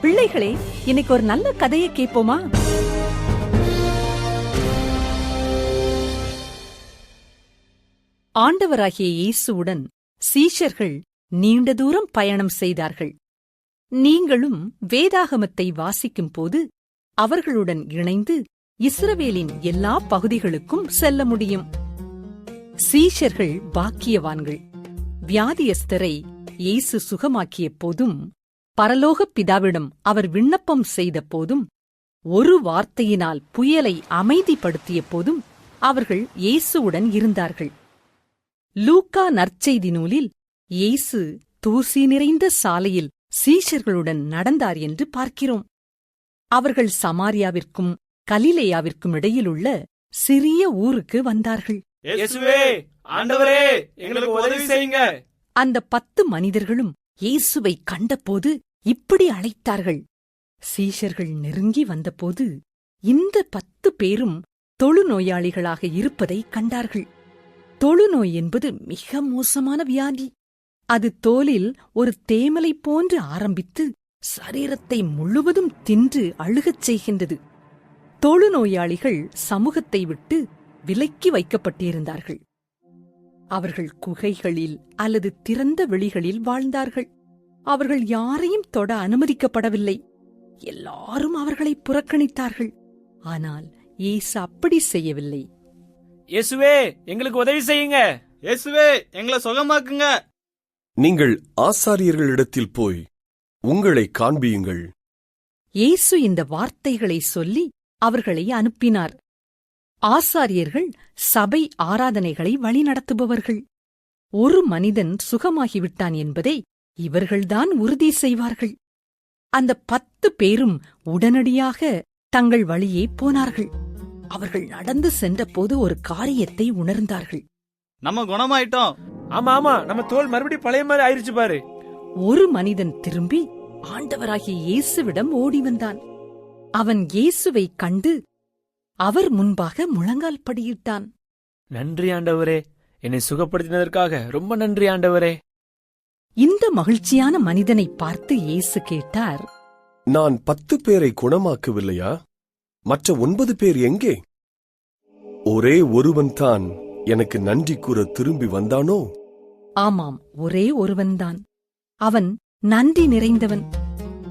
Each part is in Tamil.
பிள்ளைகளே இன்னைக்கு ஒரு நல்ல கதையை கேட்போமா? ஆண்டவராகிய இயேசுவுடன் சீஷர்கள் நீண்ட தூரம் பயணம் செய்தார்கள். நீங்களும் வேதாகமத்தை வாசிக்கும் போது அவர்களுடன் இணைந்து இஸ்ரவேலின் எல்லா பகுதிகளுக்கும் செல்ல முடியும். சீஷர்கள் பாக்கியவான்கள் வியாதியஸ்தரை இயேசு சுகமாக்கிய போதும் பரலோகப் பிதாவிடம் அவர் விண்ணப்பம் செய்த போதும் ஒரு வார்த்தையினால் புயலை அமைதிப்படுத்திய போதும் அவர்கள் இயேசுவுடன் இருந்தார்கள். லூக்கா நற்செய்தி நூலில் இயேசு தூசி நிறைந்த சாலையில் சீஷர்களுடன் நடந்தார் என்று பார்க்கிறோம். அவர்கள் சமாரியாவிற்கும் கலிலேயாவிற்கும் இடையிலுள்ள சிறிய ஊருக்கு வந்தார்கள். ஆண்டவரே எங்களுக்கு உதவி செய்யுங்க. அந்த பத்து மனிதர்களும் இயேசுவை கண்டபோது இப்படி அழைத்தார்கள். சீஷர்கள் நெருங்கி வந்தபோது இந்த பத்து பேரும் தொழுநோயாளிகளாக இருப்பதை கண்டார்கள். தொழுநோய் என்பது மிக மோசமான வியாதி. அது தோலில் ஒரு தேமலை போன்று ஆரம்பித்து சரீரத்தை முழுவதும் தின்று அழுகச் செய்கின்றது. தொழுநோயாளிகள் சமூகத்தை விட்டு விலக்கி வைக்கப்பட்டிருந்தார்கள். அவர்கள் குகைகளில் அல்லது திறந்த வெளிகளில் வாழ்ந்தார்கள். அவர்கள் யாரையும் தொட அனுமதிக்கப்படவில்லை. எல்லாரும் அவர்களை புறக்கணித்தார்கள். ஆனால் இயேசு அப்படி செய்யவில்லை. இயேசுவே எங்களுக்கு உதவி செய்யுங்க. இயேசுவே எங்களை சுகமாக்குங்க. நீங்கள் ஆசாரியர்களிடத்தில் போய் உங்களை காண்பியுங்கள். இயேசு இந்த வார்த்தைகளை சொல்லி அவர்களை அனுப்பினார். ஆசாரியர்கள் சபை ஆராதனைகளை வழிநடத்துபவர்கள். ஒரு மனிதன் சுகமாகிவிட்டான் என்பதை இவர்கள்தான் உறுதி செய்வார்கள். அந்த பத்து பேரும் உடனடியாக தங்கள் வழியே போனார்கள். அவர்கள் நடந்து சென்றபோது ஒரு காரியத்தை உணர்ந்தார்கள். நம்ம குணமாயிட்டோம். ஆமா ஆமா நம்ம தோல் மறுபடியும் பழைய மாதிரி ஆயிருச்சு பாரு. ஒரு மனிதன் திரும்பி ஆண்டவராகிய இயேசுவிடம் ஓடி வந்தான். அவன் இயேசுவை கண்டு அவர் முன்பாக முழங்கால் படியிட்டான். நன்றி ஆண்டவரே என்னை சுகப்படுத்தினதற்காக ரொம்ப நன்றி ஆண்டவரே. இந்த மகிழ்ச்சியான மனிதனை பார்த்து இயேசு கேட்டார் நான் பத்து பேரை குணமாக்கவில்லையா? மற்ற ஒன்பது பேர் எங்கே? ஒரே ஒருவன்தான் எனக்கு நன்றி கூற திரும்பி வந்தானோ? ஆமாம் ஒரே ஒருவன்தான். அவன் நன்றி நிறைந்தவன்.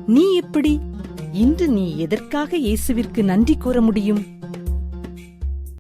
நீ எப்படி? இன்று நீ எதற்காக இயேசுவிற்கு நன்றி கூற முடியும்?